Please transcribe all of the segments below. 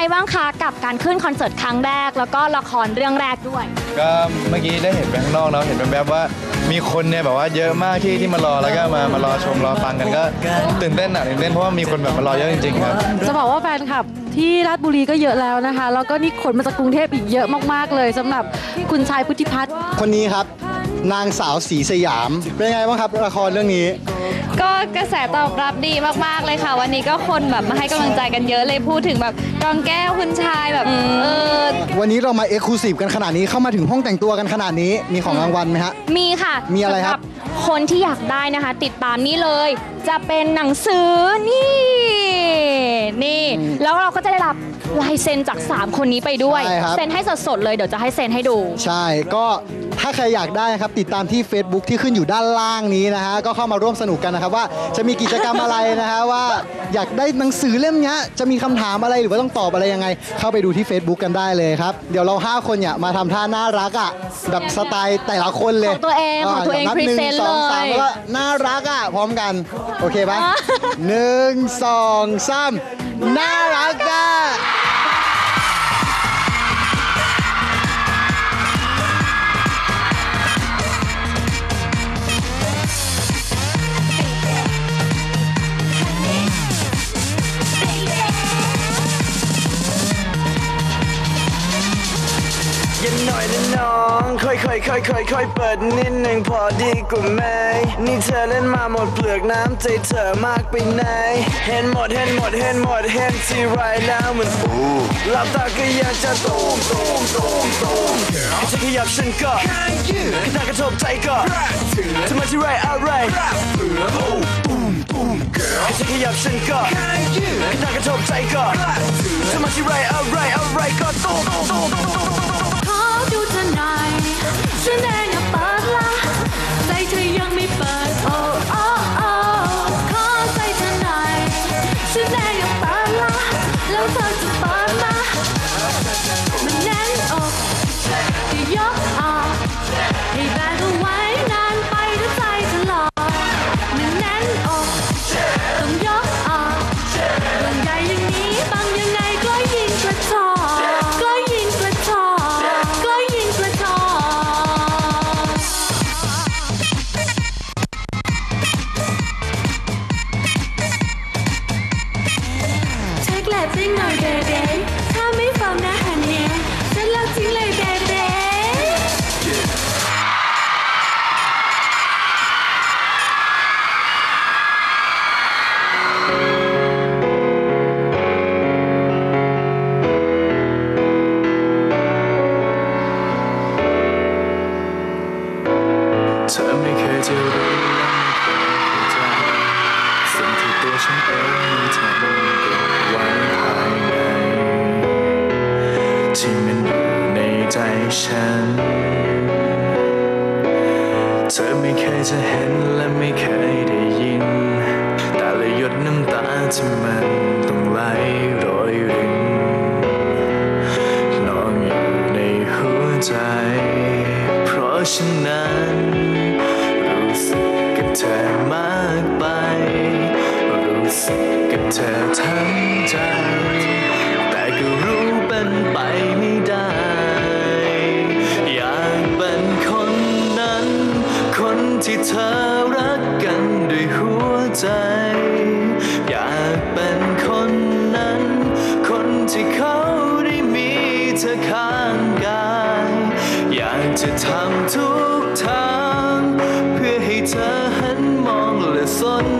งบ้างคะกับการขึ้นคอนเสิร์ตครั้งแรก แล้วก็ละครเรื่องแรกด้วย ก็เมื่อกี้ได้เห็นไปข้างนอกเนาะเห็นแบบๆว่ามีคนเนี่ยแบบว่าเยอะมากที่ที่มารอแล้วก็มามารอชมรอฟังกันก็ตื่นเต้นอะตื่นเต้นเพราะว่ามีคนแบบมารอเยอะจริงๆครับจะบอกว่าแฟนคลับที่ราชบุรีก็เยอะแล้วนะคะ แล้วก็นี่ขนมาจากกรุงเทพอีกเยอะมากๆเลยสำหรับคุณชายพุทธิพัฒน์คนนี้ครับ นางสาวสีสยาม เป็นไงบ้างครับละครเรื่องนี้ ก็กระแสตอบรับดีมากๆเลยค่ะ วันนี้ก็คนแบบมาให้กำลังใจกันเยอะเลยพูดถึงแบบรองแก้วคุณชายแบบเออวันนี้เรามาเอ็กซ์คลูซีฟกันขนาดนี้เข้ามาถึงห้องแต่งตัวกันขนาดนี้มีของรางวัลไหมฮะ มีค่ะมีอะไรครับ สำหคนที่อยากได้นะคะ ติดตามนี่เลย จะเป็นหนังสือนี่นี่ แล้วเราก็จะได้รับ ลายเซ็นจาก 3 คนนี้ไปด้วย ใช่ครับ เซ็นให้สดๆเลย เดี๋ยวจะให้เซ็นให้ดู ใช่ ก็ถ้าใครอยากได้นะครับติดตามที่ Facebook ที่ขึ้นอยู่ด้านล่างนี้นะฮะก็เข้ามาร่วมสนุกกันนะครับว่าจะมีกิจกรรมอะไรนะฮะว่าอยากได้หนังสือเล่มเนี้ยจะมีคำถามอะไรหรือว่าต้องตอบอะไรยังไง เข้าไปดูที่ Facebook กันได้เลยครับ เดี๋ยวเรา 5 คนเนี่ยมาทำท่าน่ารักอะแบบสไตล์แต่ละคนเลยของตัวเองของตัวเองนับหนึ่ง present สองสามเลย แล้วก็น่ารักอะพร้อมกัน โอเคปะหนึ่งสองสามน่ารักอะ เย็นหน่อยนะน้อง ค่อยๆค่อยๆค่อยๆค่อยๆเปิดนิดหนึ่งพอดีกว่าไหมนี่เธอเล่นมาหมดเปลือกน้ำใจเธอมากไปไหน เห็นหมดเห็นหมดเห็นหมดเห็นที่ไรแล้วมันฟูหลับตาก็อยากจะตูมตูมตูมตูมจะขยับฉันก็ขณะกระทบใจก็จะมาที่ไรอะไรจะขยับฉันก็ขณะกระทบใจก็จะมาที่ไรอะไรอะไรก็ตูมตูมตูมตูมขอดูเธอห น่อ ช็ค ที่มันอยู่ในใจฉัน เธอไม่เคยจะเห็นและไม่เคยได้ยิน แต่ละหยดน้ำตาที่มันต้องไหลโรยรินนอนอยู่ในหัวใจ เพราะฉะนั้นรู้สึกกับเธอมากไป รู้สึกกับเธอทั้งใจ รู้เป็นไปไม่ได้ อยากเป็นคนนั้น คนที่เธอรักกันด้วยหัวใจ อยากเป็นคนนั้น คนที่เขาได้มีเธอข้างกาย อยากจะทำทุกทาง เพื่อให้เธอหันมองและสน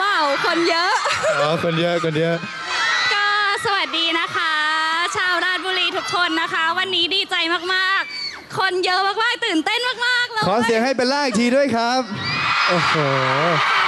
เปล่า คนเยอะ อ๋อคนเยอะคนเยอะ ก็สวัสดีนะคะ ชาวราชบุรีทุกคนนะคะ วันนี้ดีใจมากๆ คนเยอะมากๆตื่นเต้นมากๆเลย ขอเสียงให้เป็นล่าอีกทีด้วยครับ โอ้โหข